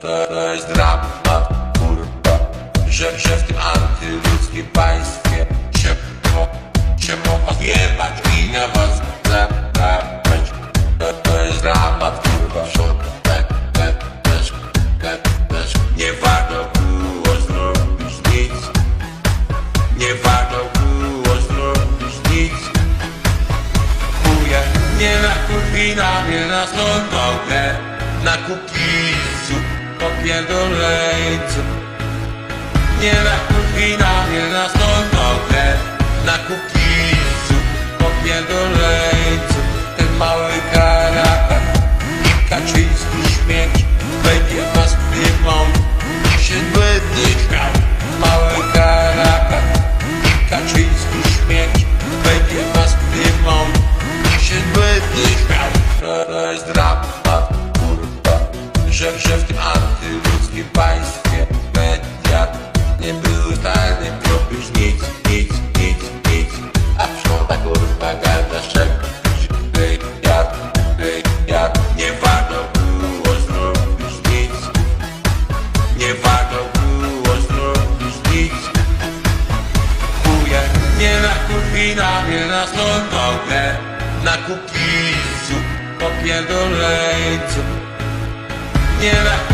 To, jest dramat, kurwa że, że w tym antyludzkim państwie Ciemno, ciemno was jebać i na was zabrać. To, to jest dramat, kurwa Nie warto było zrobić nic. Nie warto było zrobić nic. Chuje, nie na kurwina, nie na stronogę Na kukicu, popierdolejcu Nie na kurwina, nie na stronogę Na kukicu, popierdolejcu Ten mały karakan i Kaczyński śmieć Będzie was płynął, się będę antyludzkim państwie media nie były stanie robić nic, nic, nic, nic A szkoda kurwa gada Hej, ja, ja. Nie warto było zrobić nic. Nie warto było zrobić nic. Chuje, nie na kurwina, nie na stronogę Na kukicu, popierdolejcu nie na